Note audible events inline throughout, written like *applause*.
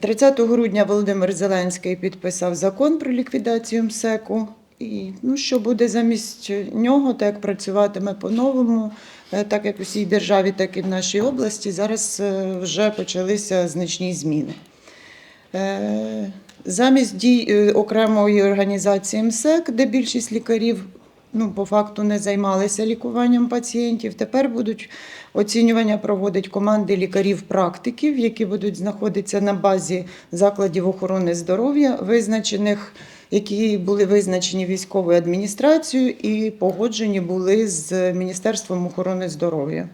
30 грудня Володимир Зеленський підписав закон про ліквідацію МСЕКу. І ну, що буде замість нього, так як працюватиме по-новому, Е, так як у всій державі, так і в нашій області, зараз е, вже почалися значні зміни. Е, Замість дій окремої організації МСЕК, де більшість лікарів ну, по факту не займалися лікуванням пацієнтів, тепер будуть оцінювання проводить команди лікарів-практиків, які будуть знаходитися на базі закладів охорони здоров'я, визначених, які були визначені військовою адміністрацією і погоджені були з Міністерством охорони здоров'я.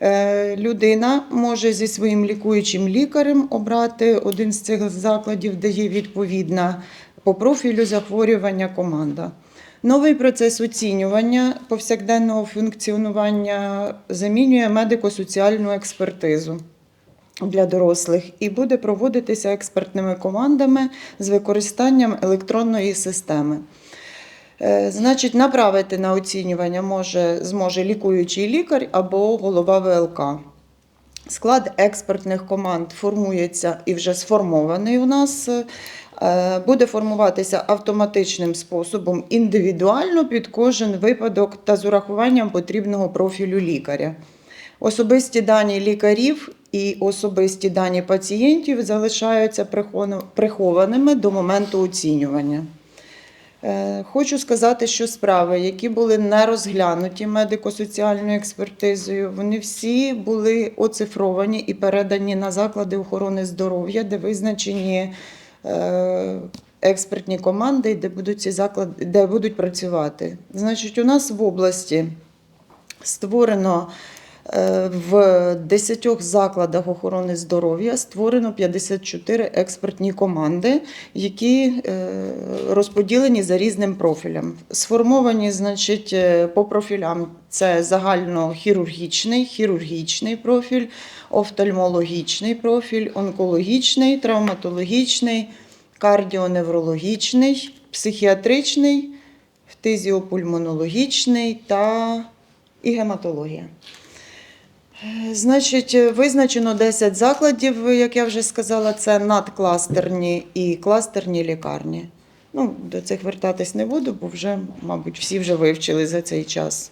Е, Людина може зі своїм лікуючим лікарем обрати один з цих закладів, де є відповідна по профілю захворювання команда. Новий процес оцінювання повсякденного функціонування замінює медико-соціальну експертизу для дорослих і буде проводитися експертними командами з використанням електронної системи. Е, Значить, направити на оцінювання може, зможе лікуючий лікар або голова ВЛК. Склад експертних команд формується і вже сформований у нас. е, Буде формуватися автоматичним способом індивідуально під кожен випадок та з урахуванням потрібного профілю лікаря. Особисті дані лікарів і особисті дані пацієнтів залишаються прихованими до моменту оцінювання. Е, Хочу сказати, що справи, які були не розглянуті медико-соціальною експертизою, вони всі були оцифровані і передані на заклади охорони здоров'я, де визначені е, експертні команди, де будуть ці заклади, де будуть працювати. Значить, у нас в області створено в 10 закладах охорони здоров'я створено 54 експертні команди, які е, розподілені за різним профілем. Сформовані, значить, е, по профілям це загальнохірургічний, хірургічний профіль, офтальмологічний профіль, онкологічний, травматологічний, кардіоневрологічний, психіатричний, фтизіопульмонологічний та і гематологія. Значить, визначено 10 закладів, як я вже сказала, це надкластерні і кластерні лікарні. Ну, до цих вертатись не буду, бо вже, мабуть, всі вже вивчили за цей час.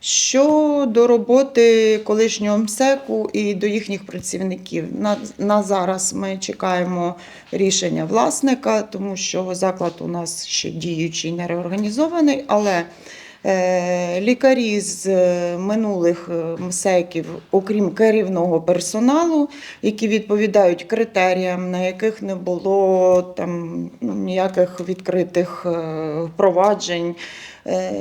Щодо роботи колишнього МСЕКу і до їхніх працівників, на, на зараз ми чекаємо рішення власника, тому що заклад у нас ще діючий, не реорганізований, але лікарі з е, минулих е, МСЕКів, окрім керівного персоналу, які відповідають критеріям, на яких не було там ну, ніяких відкритих проваджень, е,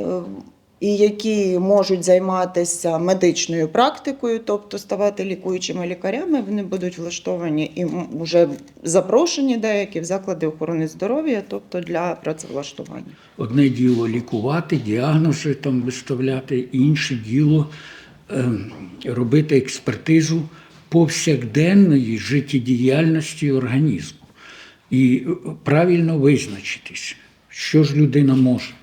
і які можуть займатися медичною практикою, тобто ставати лікуючими лікарями, вони будуть влаштовані і вже запрошені деякі в заклади охорони здоров'я, тобто для працевлаштування. Одне діло лікувати, діагнози там виставляти, інше діло е, робити експертизу повсякденної життєдіяльності організму і е, правильно визначитись, що ж людина може,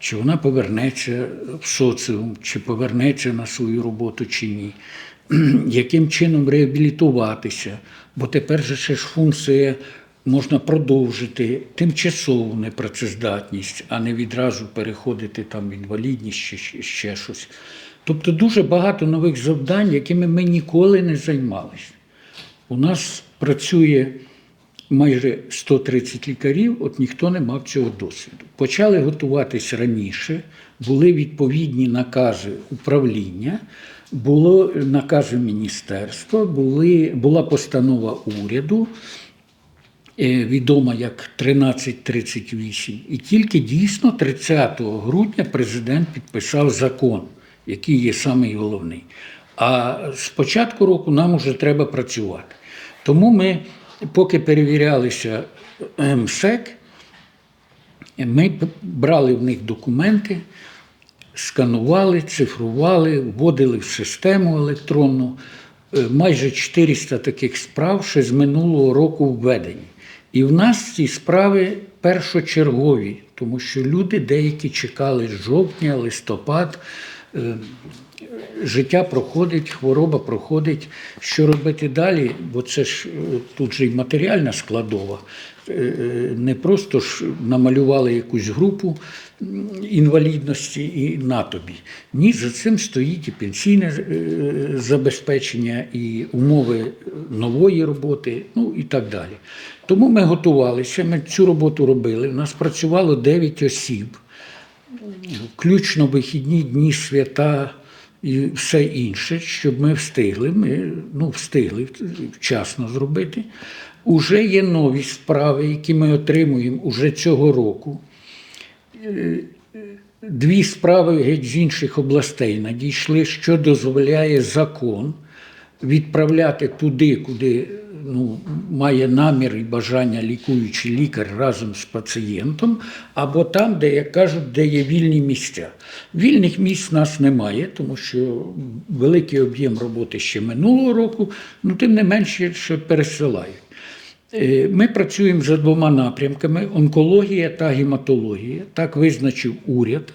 чи вона повернеться в соціум, чи повернеться на свою роботу, чи ні. *clears throat* Яким чином реабілітуватися, бо тепер же ще ж функція можна продовжити тимчасову непрацездатність, а не відразу переходити там в інвалідність чи ще- щось. Тобто дуже багато нових завдань, якими ми ніколи не займалися. У нас працює майже 130 лікарів, от ніхто не мав цього досвіду. Почали готуватись раніше, були відповідні накази управління, було накази міністерства, були, була постанова уряду, е, відома як 1338. І тільки дійсно 30 грудня президент підписав закон, який є самий головний. А з початку року нам вже треба працювати. Тому ми, поки перевірялися МСЕК, ми брали в них документи, сканували, цифрували, вводили в систему електронну. Е, Майже 400 таких справ ще з минулого року введені. І в нас ці справи першочергові, тому що люди деякі чекали жовтня, листопад. Життя проходить, хвороба проходить. Що робити далі? Бо це ж е, тут же й матеріальна складова. Е, е, Не просто ж намалювали якусь групу інвалідності і на тобі. Ні, за цим стоїть і пенсійне забезпечення, і умови нової роботи, ну і так далі. Тому ми готувалися, ми цю роботу робили. У нас працювало 9 осіб включно вихідні дні, свята і все інше, щоб ми встигли. Ми ну, встигли вчасно зробити. Уже є нові справи, які ми отримуємо уже цього року. Е, Дві справи геть з інших областей надійшли, що дозволяє закон відправляти туди, куди ну, має намір і бажання лікуючий лікар разом з пацієнтом, або там, де, як кажуть, де є вільні місця. Вільних місць в нас немає, тому що великий об'єм роботи ще минулого року, ну тим не менше, що пересилають. Е, Ми працюємо за двома напрямками: онкологія та гематологія. Так визначив уряд.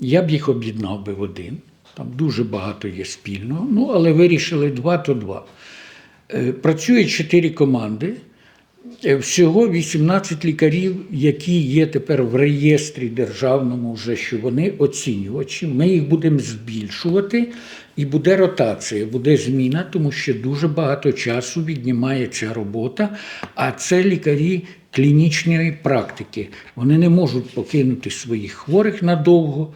Я б їх об'єднав би в один. Там дуже багато є спільного. Ну, але вирішили два то два. Е, Працює чотири команди. Е, Всього 18 лікарів, які є тепер в реєстрі державному, вже що вони оцінювачі. Ми їх будемо збільшувати, і буде ротація, буде зміна, тому що дуже багато часу віднімає ця робота. А це лікарі клінічної практики. Вони не можуть покинути своїх хворих надовго,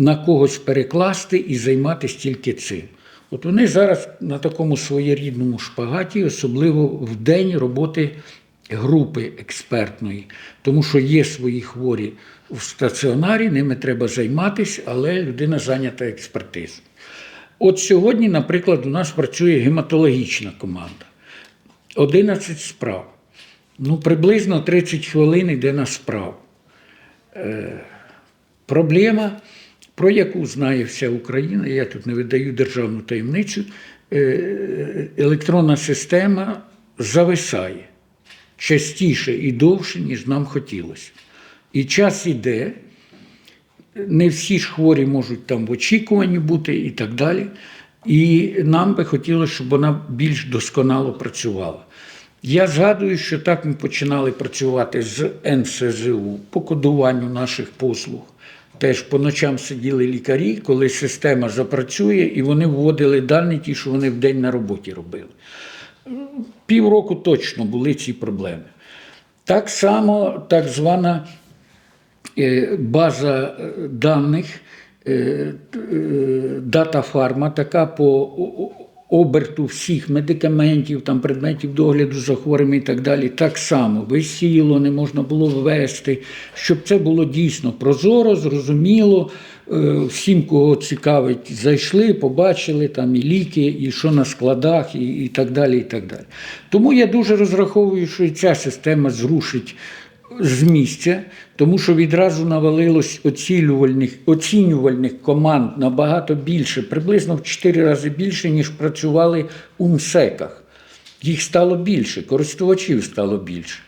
на когось перекласти і займатися тільки цим. От вони зараз на такому своєрідному шпагаті, особливо в день роботи групи експертної, тому що є свої хворі в стаціонарі, ними треба займатися, але людина зайнята експертизою. От сьогодні, наприклад, у нас працює гематологічна команда. 11 справ. Ну, приблизно 30 хвилин йде на справу. Проблема, про яку знає вся Україна, я тут не видаю державну таємницю, е, електронна система зависає частіше і довше, ніж нам хотілося. І час іде, не всі ж хворі можуть там в очікуванні бути і так далі. І нам би хотілося, щоб вона більш досконало працювала. Я згадую, що так ми починали працювати з НСЗУ по кодуванню наших послуг. Теж по ночам сиділи лікарі, коли система запрацює, і вони вводили дані, ті, що вони вдень на роботі робили. Півроку точно були ці проблеми. Так само так звана е, база е, даних е, дата фарма, така по оберту всіх медикаментів, там, предметів догляду за хворими і так далі, так само висіло, не можна було ввести, щоб це було дійсно прозоро, зрозуміло. е, Всім, кого цікавить, зайшли, побачили там і ліки, і що на складах, і, і так далі. і так далі. Тому я дуже розраховую, що і ця система зрушить місця, тому що відразу навалилось оцілювальних, оцінювальних команд набагато більше, приблизно в 4 рази більше, ніж працювали у МСЕКах. Їх стало більше, користувачів стало більше.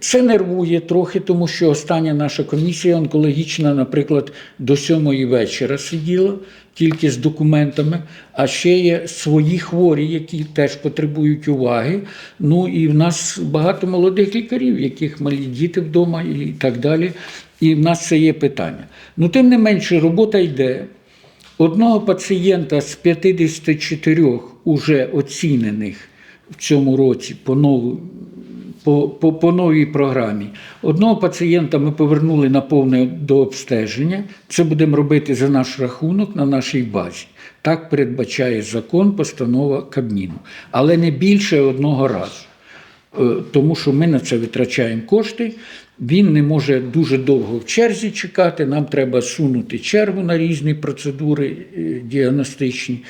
Це нервує трохи, тому що остання наша комісія онкологічна, наприклад, до сьомої вечора сиділа тільки з документами, а ще є свої хворі, які теж потребують уваги. Ну і в нас багато молодих лікарів, яких малі діти вдома і так далі. І в нас це є питання. Ну, тим не менше, робота йде. Одного пацієнта з 54 уже оцінених в цьому році по, нову, по, по, по новій програмі. Одного пацієнта ми повернули на повне до обстеження. Це будемо робити за наш рахунок на нашій базі. Так передбачає закон, постанова Кабміну. Але не більше одного разу. Е, тому що ми на це витрачаємо кошти. Він не може дуже довго в черзі чекати. Нам треба сунути чергу на різні процедури е, діагностичні.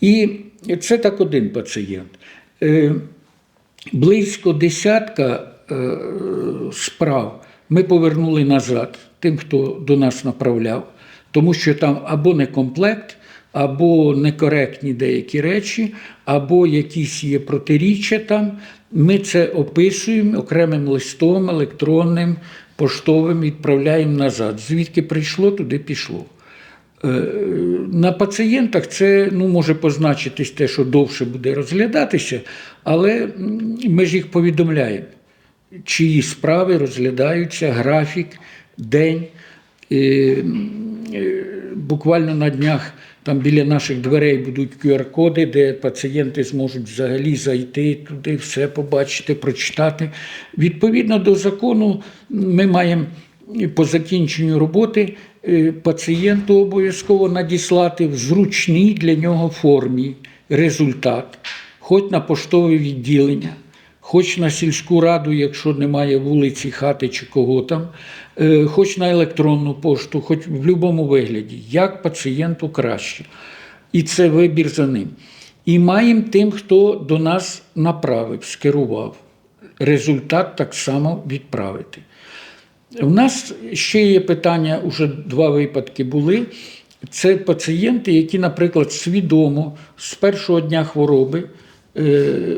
І це так один пацієнт. Близько десятка е, справ ми повернули назад тим, хто до нас направляв, тому що там або не комплект, або некоректні деякі речі, або якісь є протиріччя там. Ми це описуємо окремим листом, електронним, поштовим, відправляємо назад. Звідки прийшло, туди пішло. Е, На пацієнтах це ну, може позначитись те, що довше буде розглядатися, але ми ж їх повідомляємо, чиї справи розглядаються, графік, день. Е, Буквально на днях там біля наших дверей будуть QR-коди, де пацієнти зможуть взагалі зайти туди, все побачити, прочитати. Відповідно до закону, ми маємо по закінченню роботи пацієнту обов'язково надіслати в зручній для нього формі результат, хоч на поштове відділення, хоч на сільську раду, якщо немає вулиці, хати чи кого там, е, хоч на електронну пошту, хоч в будь-якому вигляді, як пацієнту краще. І це вибір за ним. І маємо тим, хто до нас направив, скерував. Результат так само відправити. У нас ще є питання, уже два випадки були. Це пацієнти, які, наприклад, свідомо з першого дня хвороби е,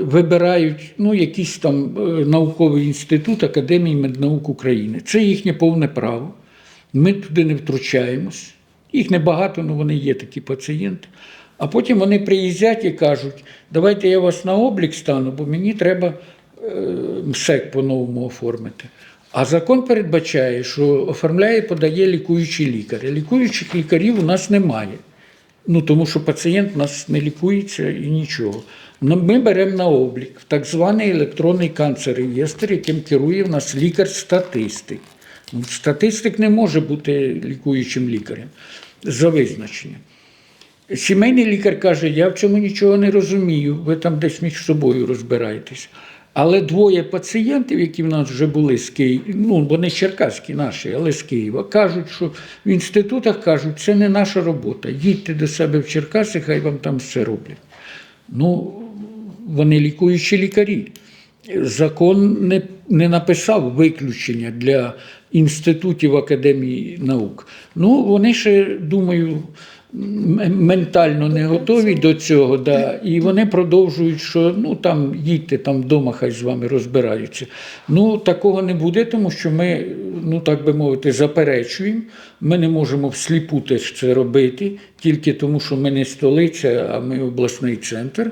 вибирають ну, якийсь там е, науковий інститут Академії меднаук України. Це їхнє повне право. Ми туди не втручаємось. Їх небагато, але вони є такі пацієнти. А потім вони приїздять і кажуть, давайте я вас на облік стану, бо мені треба е, МСЕК по-новому оформити. А закон передбачає, що оформляє, подає лікуючий лікар. Лікуючих лікарів у нас немає. Ну, тому що пацієнт у нас не лікується і нічого. Ми беремо на облік так званий електронний канцер-реєстр, яким керує в нас лікар-статистик. Ну, Статистик не може бути лікуючим лікарем за визначенням. Сімейний лікар каже, я в цьому нічого не розумію, ви там десь між собою розбираєтесь. Але двоє пацієнтів, які в нас вже були з Києва, ну вони черкаські наші, але з Києва, кажуть, що в інститутах кажуть, це не наша робота. Їдьте до себе в Черкаси, хай вам там все роблять. Ну, вони лікуючі лікарі. Закон не, не написав виключення для інститутів Академії наук. Ну, вони ще, думаю, ментально не готові до цього, да, і вони продовжують, що ну там їдьте там вдома, хай з вами розбираються. Ну, такого не буде, тому що ми, ну так би мовити, заперечуємо. Ми не можемо всліпу теж це робити, тільки тому, що ми не столиця, а ми обласний центр.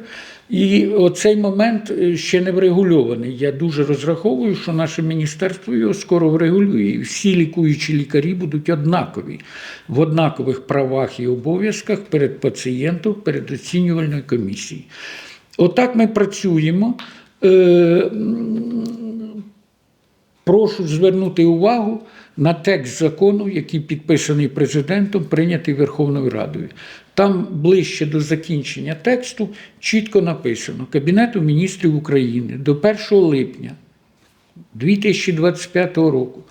І оцей момент е, ще не врегульований. Я дуже розраховую, що наше міністерство його скоро врегулює. Всі лікуючі лікарі будуть однакові в однакових правах і обов'язках перед пацієнтом, перед оцінювальною комісією. Отак ми працюємо. Е, Прошу звернути увагу на текст закону, який підписаний президентом, прийнятий Верховною Радою. Там ближче до закінчення тексту чітко написано Кабінету міністрів України до 1 липня 2025 року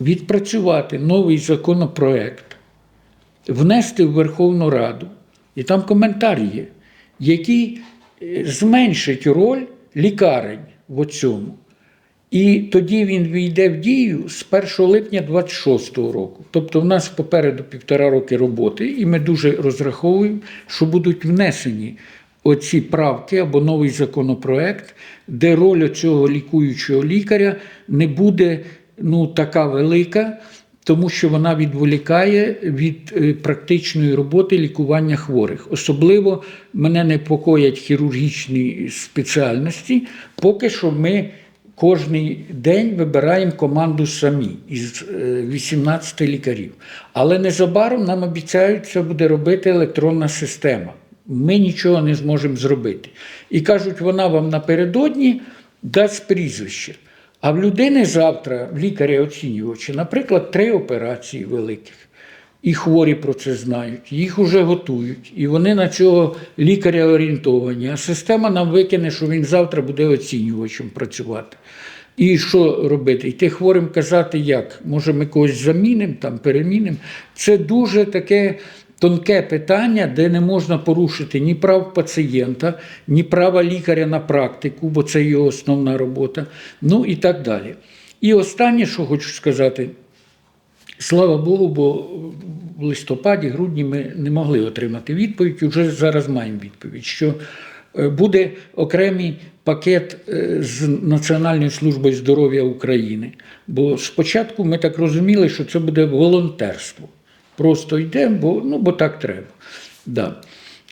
відпрацювати новий законопроект, внести в Верховну Раду, і там коментар є, який е, зменшить роль лікарень в цьому. І тоді він війде в дію з 1 липня 2026 року. Тобто в нас попереду півтора роки роботи, і ми дуже розраховуємо, що будуть внесені оці правки або новий законопроект, де роль цього лікуючого лікаря не буде ну, така велика, тому що вона відволікає від е, практичної роботи лікування хворих. Особливо мене непокоять хірургічні спеціальності, поки що ми. Кожний день вибираємо команду самі із е, 18 лікарів. Але незабаром нам обіцяють, це буде робити електронна система. Ми нічого не зможемо зробити. І кажуть, вона вам напередодні дасть прізвище. А в людини завтра, в лікаря-оцінювача, наприклад, три операції великих. І хворі про це знають, їх вже готують, і вони на цього лікаря орієнтовані. А система нам викине, що він завтра буде оцінювачем працювати. І що робити? Йти хворим казати, як? Може, ми когось замінимо, там, перемінимо. Це дуже таке тонке питання, де не можна порушити ні прав пацієнта, ні права лікаря на практику, бо це його основна робота, ну і так далі. І останнє, що хочу сказати. Слава Богу, бо в листопаді, грудні ми не могли отримати відповідь. Уже зараз маємо відповідь, що е, буде окремий пакет е, з Національною службою здоров'я України. Бо спочатку ми так розуміли, що це буде волонтерство. Просто йдемо, бо, ну, бо так треба. Да.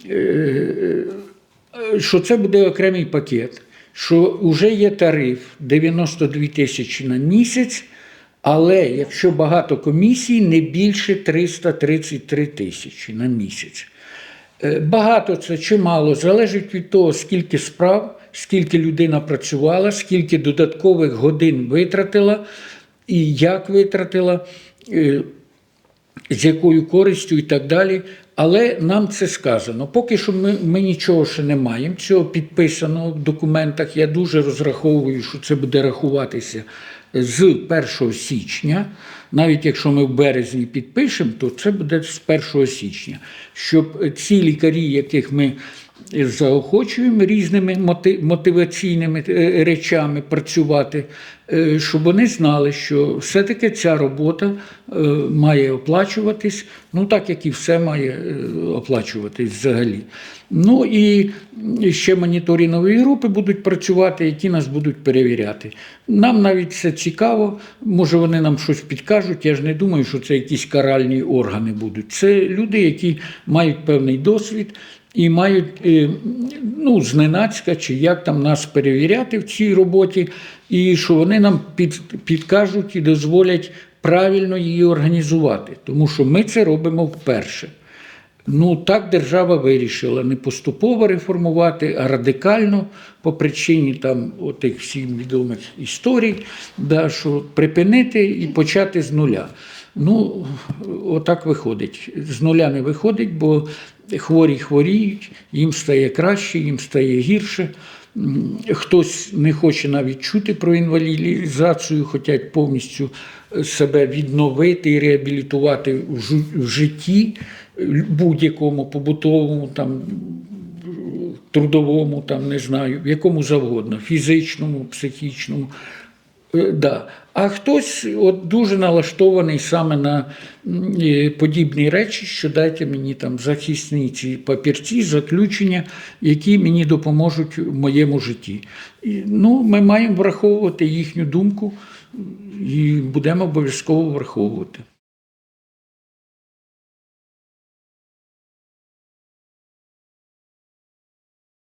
Е, Що це буде окремий пакет, що вже є тариф 92 тисячі на місяць, але якщо багато комісій, не більше 333 тисячі на місяць. Е, Багато це чи мало, залежить від того, скільки справ, скільки людина працювала, скільки додаткових годин витратила і як витратила, е, з якою користю і так далі. Але нам це сказано. Поки що ми, ми нічого ще не маємо. Цього підписано в документах. Я дуже розраховую, що це буде рахуватися з 1 січня. Навіть якщо ми в березні підпишемо, то це буде з 1 січня. Щоб ці лікарі, яких ми заохочуємо різними моти- мотиваційними е, речами працювати, е, щоб вони знали, що все-таки ця робота е, має оплачуватись, ну так як і все має оплачуватись взагалі. Ну і ще моніторингові групи будуть працювати, які нас будуть перевіряти. Нам навіть це цікаво, може вони нам щось підкажуть. Я ж не думаю, що це якісь каральні органи будуть. Це люди, які мають певний досвід і мають е, ну, зненацька, чи як там нас перевіряти в цій роботі, і що вони нам під, підкажуть і дозволять правильно її організувати. Тому що ми це робимо вперше. Ну, так держава вирішила не поступово реформувати, а радикально по причині там отих всім відомих історій, да, що припинити і почати з нуля. Ну, отак виходить. З нуля не виходить, бо хворі хворіють, їм стає краще, їм стає гірше. Хтось не хоче навіть чути про інвалідизацію, хочуть повністю себе відновити і реабілітувати в житті е, будь-якому побутовому, там, трудовому, там, не знаю, в якому завгодно, фізичному, психічному. Е, Да. А хтось от дуже налаштований саме на подібні речі, що дайте мені там захисні ці папірці, заключення, які мені допоможуть в моєму житті. І, ну, ми маємо враховувати їхню думку і будемо обов'язково враховувати.